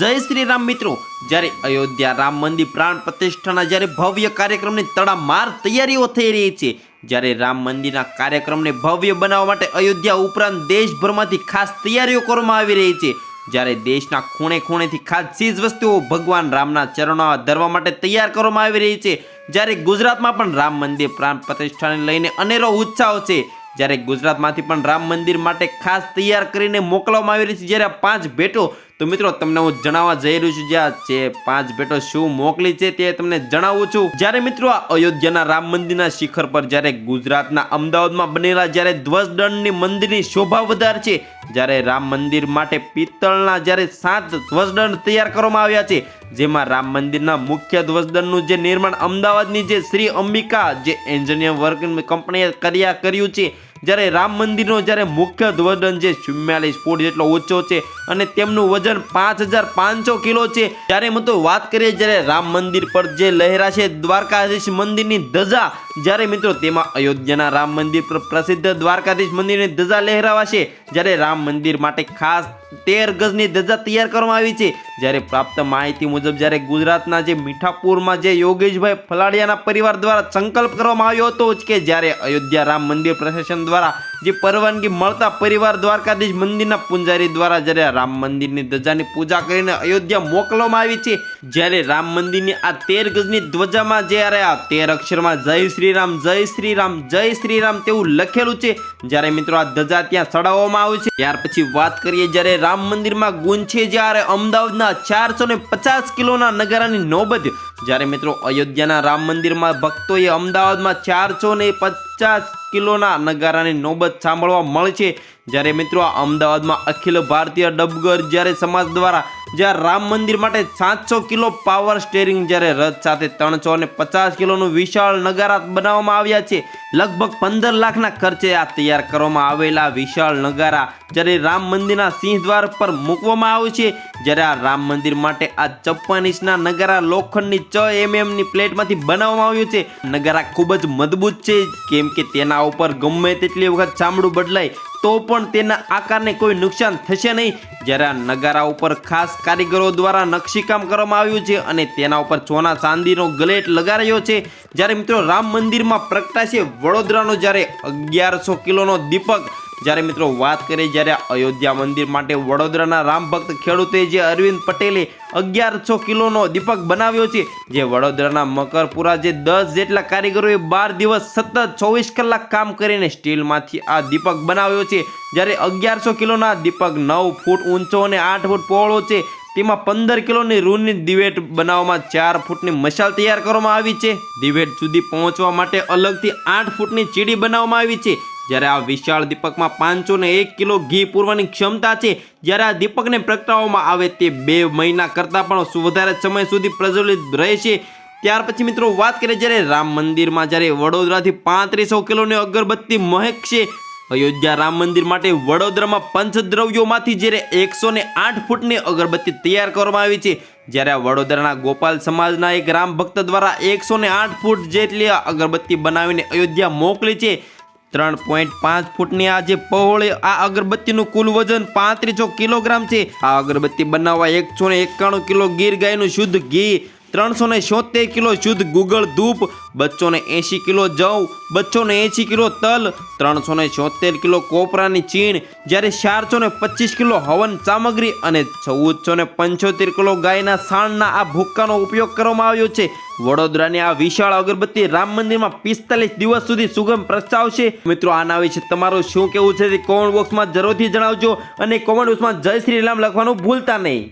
જય શ્રી રામ મિત્રો. જ્યારે અયોધ્યા રામ મંદિર પ્રાણ પ્રતિષ્ઠાના જ્યારે ભવ્ય કાર્યક્રમની તડામાર તૈયારીઓ થઈ રહી છે, જ્યારે રામ મંદિરના કાર્યક્રમને ભવ્ય બનાવવા માટે અયોધ્યા ઉપરાંત દેશભરમાંથી ખાસ તૈયારીઓ કરવામાં આવી રહી છે. જ્યારે દેશના ખૂણે ખૂણેથી ખાસ ચીજ વસ્તુઓ ભગવાન રામના ચરણો ધરવા માટે તૈયાર કરવામાં આવી રહી છે. જ્યારે ગુજરાતમાં પણ રામ મંદિર પ્રાણ પ્રતિષ્ઠાને લઈને અનેરો ઉત્સાહ છે. જ્યારે ગુજરાતમાંથી પણ રામ મંદિર માટે ખાસ તૈયાર કરીને મોકલવામાં આવી રહી છે. જ્યારે પાંચ ભેટો તો મિત્રો, તમને હું જણાવવા જઈ રહ્યું છું, જ્યાં જે પાંચ ભેટો શું મોકલી છે તે તમને જણાવું છું. જ્યારે મિત્રો અયોધ્યાના રામ મંદિરના શિખર પર જ્યારે ગુજરાતના અમદાવાદમાં બનેલા જ્યારે ધ્વજદંડની મંદિરની શોભા વધાર છે, જ્યારે રામ મંદિર માટે પિત્તળના જ્યારે સાત ધ્વજદંડ તૈયાર કરવામાં આવ્યા છે, જેમાં રામ મંદિરના મુખ્ય ધ્વજદંડનું જે નિર્માણ અમદાવાદની જે શ્રી અંબિકા, જે એન્જિનિયર વર્ક કંપનીએ કર્યા કર્યું છે જ્યારે રામ મંદિરનો જ્યારે મુખ્ય ધ્વજદંડ જે ચુમ્માલીસ ફૂટ જેટલો ઊંચો છે અને તેમનું વજન પાંચ હજાર પાંચસો કિલો છે, ત્યારે મિત્રો વાત કરીએ જ્યારે રામ મંદિર પર જે લહેરાશે દ્વારકાધીશ મંદિરની ધજા જ્યારે મિત્રો તેમાં અયોધ્યાના રામ મંદિર પર પ્રસિદ્ધ દ્વારકાધીશ મંદિરની ધજા લહેરાવાશે, જ્યારે રામ મંદિર માટે ખાસ તેર ગજની ધજા તૈયાર કરવામાં આવી છે. જ્યારે પ્રાપ્ત માહિતી મુજબ, જ્યારે ગુજરાતના જે મીઠાપુરમાં જે યોગેશભાઈ ફલાડિયાના પરિવાર દ્વારા સંકલ્પ કરવામાં આવ્યો હતો કે જ્યારે અયોધ્યા રામ મંદિર પ્રશાસન દ્વારા જે પરવાનગી મળતા પરિવાર દ્વારકાધીશ મંદિરના પૂંજારી દ્વારા જ્યારે રામ મંદિરની ધજાની પૂજા કરીને અયોધ્યા મોકલવામાં આવી છે, જ્યારે રામ મંદિરની આ તેર ગજની ધ્વજામાં જ્યારે આ તેર અક્ષરમાં જય શ્રી રામ જય શ્રી રામ જય શ્રી રામ તેવું લખેલું છે, જ્યારે મિત્રો આ ધજા ત્યાં ચડાવવામાં આવે છે. ત્યાર પછી વાત કરીએ જ્યારે રામ મંદિરમાં ગુંજ છે જ્યારે અમદાવાદના ચારસો ને પચાસ કિલોના નગારાની નોબત, જ્યારે મિત્રો અયોધ્યાના રામ મંદિરમાં ભક્તોએ અમદાવાદમાં ચારસો ને પચાસ કિલોના નગારાની નોબત સાંભળવા મળશે જ્યારે મિત્રો અમદાવાદમાં અખિલ ભારતીય ડબગર જ્યારે સમાજ દ્વારા જ્યાં રામ મંદિર માટે સાતસો કિલો પાવર સ્ટેરિંગ જ્યારે રથ સાથે ત્રણસો અને પચાસ કિલોનું વિશાળ નગારા બનાવવામાં આવ્યા છે, લગભગ પંદર લાખના ખર્ચે આ તૈયાર કરવામાં આવેલા વિશાળ નગારા જ્યારે રામ મંદિરના સિંહ દ્વાર પર મૂકવામાં આવે છે, જ્યારે આ રામ મંદિર માટે આ છપ્પન ઇંચના નગારા લોખંડની છ એમએમની પ્લેટમાંથી બનાવવામાં આવ્યું છે. નગારા ખૂબ જ મજબૂત છે, કેમ કે તેના ઉપર ગમે તેટલી વખત ચામડું બદલાય તો પણ તેના આકારને કોઈ નુકસાન થશે નહીં. જ્યારે આ નગારા ઉપર ખાસ કારીગરો દ્વારા નકશીકામ કરવામાં આવ્યું છે અને તેના ઉપર સોના ચાંદીનો ગલેટ લગાડ્યો છે. જ્યારે મિત્રો રામ મંદિરમાં પ્રગટાશે વડોદરાનો જ્યારે અગિયારસો કિલોનો દીપક જ્યારે મિત્રો વાત કરીએ જ્યારે અયોધ્યા મંદિર માટે વડોદરાના રામ ભક્ત ખેડૂતે જે અરવિંદ પટેલે અગિયારસો કિલોનો દીપક બનાવ્યો છે, જે વડોદરાના મકરપુરા જે દસ જેટલા કારીગરોએ બાર દિવસ સતત ચોવીસ કલાક કામ કરીને સ્ટીલમાંથી આ દીપક બનાવ્યો છે. જ્યારે અગિયારસો કિલોના દીપક નવ ફૂટ ઊંચો અને આઠ ફૂટ પહોળો છે, તેમાં પંદર કિલોની રૂની દિવેટ બનાવવામાં ચાર ફૂટની મશાલ તૈયાર કરવામાં આવી છે. દિવેટ સુધી પહોંચવા માટે અલગથી આઠ ફૂટની ચીડી બનાવવામાં આવી છે. જ્યારે આ વિશાળ દીપકમાં પાંચસો ને એક કિલો ઘી પૂરવાની ક્ષમતા છે, જ્યારે આ દીપકને પ્રગટાવવામાં આવે તે બે મહિના કરતાં પણ વધારે સમય સુધી પ્રજ્વલિત રહેશે. ત્યાર પછી મિત્રો વાત કરીએ જ્યારે રામ મંદિરમાં, જ્યારે વડોદરાથી પાંત્રીસો કિલોની અગરબત્તી મહેક છે અયોધ્યા રામ મંદિર માટે વડોદરામાં પંચદ્રવ્યોમાંથી જ્યારે એકસો ને આઠ ફૂટની અગરબત્તી તૈયાર કરવામાં આવી છે, જ્યારે વડોદરાના ગોપાલ સમાજના એક રામ ભક્ત દ્વારા એકસો ને આઠ ફૂટ જેટલી અગરબત્તી બનાવીને અયોધ્યા મોકલી છે. ત્રણ પોઈન્ટ પાંચ ફૂટની આ જે પહોળી આ અગરબત્તીનું કુલ વજન પાંત્રીસો કિલોગ્રામ છે. આ અગરબત્તી બનાવવા એકસો ને એકાણું કિલો ગીર ગાયનું શુદ્ધ ઘી ત્રણસો ને કિલો શુદ્ધ ગુગળ ધૂપ ને એંશી કિલો જવ ને એંશી કિલો તલ ત્રણસો ને કિલો કોપરાની ચીણ, જ્યારે ચારસો ને પચીસ કિલો હવન સામગ્રી અને ચૌદસો ને પંચોતેર કિલો ગાયના સાણના આ ભૂક્કાનો ઉપયોગ કરવામાં આવ્યો છે. વડોદરાની આ વિશાળ અગરબત્તી રામ મંદિરમાં પિસ્તાલીસ દિવસ સુધી સુગમ પ્રસ્તાવશે. મિત્રો, આના વિશે તમારું શું કેવું છે તે કોમેન્ટ બોક્સમાં જરૂરથી જણાવજો અને કોમેન્ટ બોક્સમાં જય શ્રી રામ લખવાનું ભૂલતા નહીં.